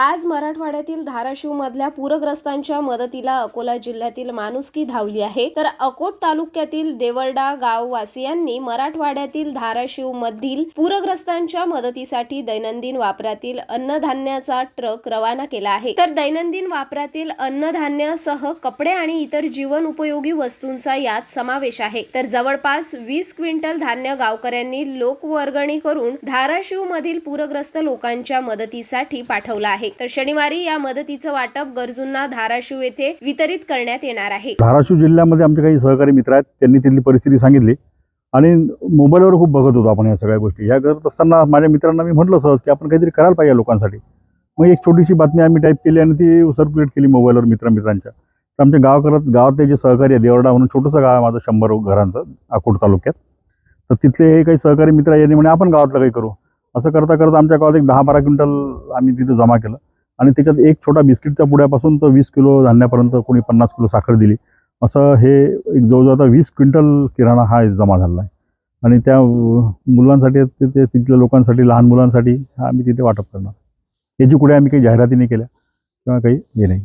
आज मराठवाड्यातील धाराशिव मधल्या पूरग्रस्तांच्या मदतीला अकोला जिल्ह्यातील माणुसकी धावली आहे. तर अकोट तालुक्यातील देवळडा गाववासियांनी मराठवाड्यातील धाराशिव मधील पूरग्रस्तांच्या मदतीसाठी दैनंदिन वापरातील अन्नधान्याचा ट्रक रवाना केला आहे. तर दैनंदिन वापरातील अन्नधान्य सह कपडे आणि इतर जीवन उपयोगी वस्तूंचा यात समावेश आहे. तर जवळपास वीस क्विंटल धान्य गावकऱ्यांनी लोकवर्गणी करून धाराशिव मधील पूरग्रस्त लोकांच्या मदतीसाठी पाठवलं आहे. तर शनिवारी या मदतीचं वाटप गरजूंना धाराशिव येथे वितरित करण्यात येणार आहे. धाराशिव जिल्ह्यामध्ये आमचे काही सहकारी मित्र आहेत त्यांनी तिथली परिस्थिती सांगितली. आणि मोबाईलवर खूप बघत होतो आपण या सगळ्या गोष्टी. ह्या करत असताना माझ्या मित्रांना मी म्हटलं सहज की आपण काहीतरी करायला पाहिजे लोकांसाठी. मग एक छोटीशी बातमी आम्ही टाईप केली आणि ती सर्क्युलेट केली मोबाईलवर मित्रामित्रांच्या. तर आमच्या गाव करत गावातले जे सहकारी आहे देवरडा म्हणून छोटंसं गाव आहे माझं शंभर घरांचं अकोट तालुक्यात. तर तिथले हे काही सहकारी मित्र यांनी म्हणे आपण गावातलं काही करू. असं करता करता आमच्या गावात एक दहा बारा क्विंटल आम्ही तिथे जमा केलं. आणि त्याच्यात एक छोटा बिस्किटच्या पुड्यापासून तर वीस किलो धान्यापर्यंत कोणी पन्नास किलो साखर दिली. असं हे एक जवळजवळ आता वीस क्विंटल किराणा हा जमा झालेला आहे. आणि त्या मुलांसाठी तिथे तिथल्या लोकांसाठी लहान मुलांसाठी हा आम्ही तिथे वाटप करणार. याची कुठे आम्ही काही जाहिराती नाही केल्या किंवा काही हे नाही.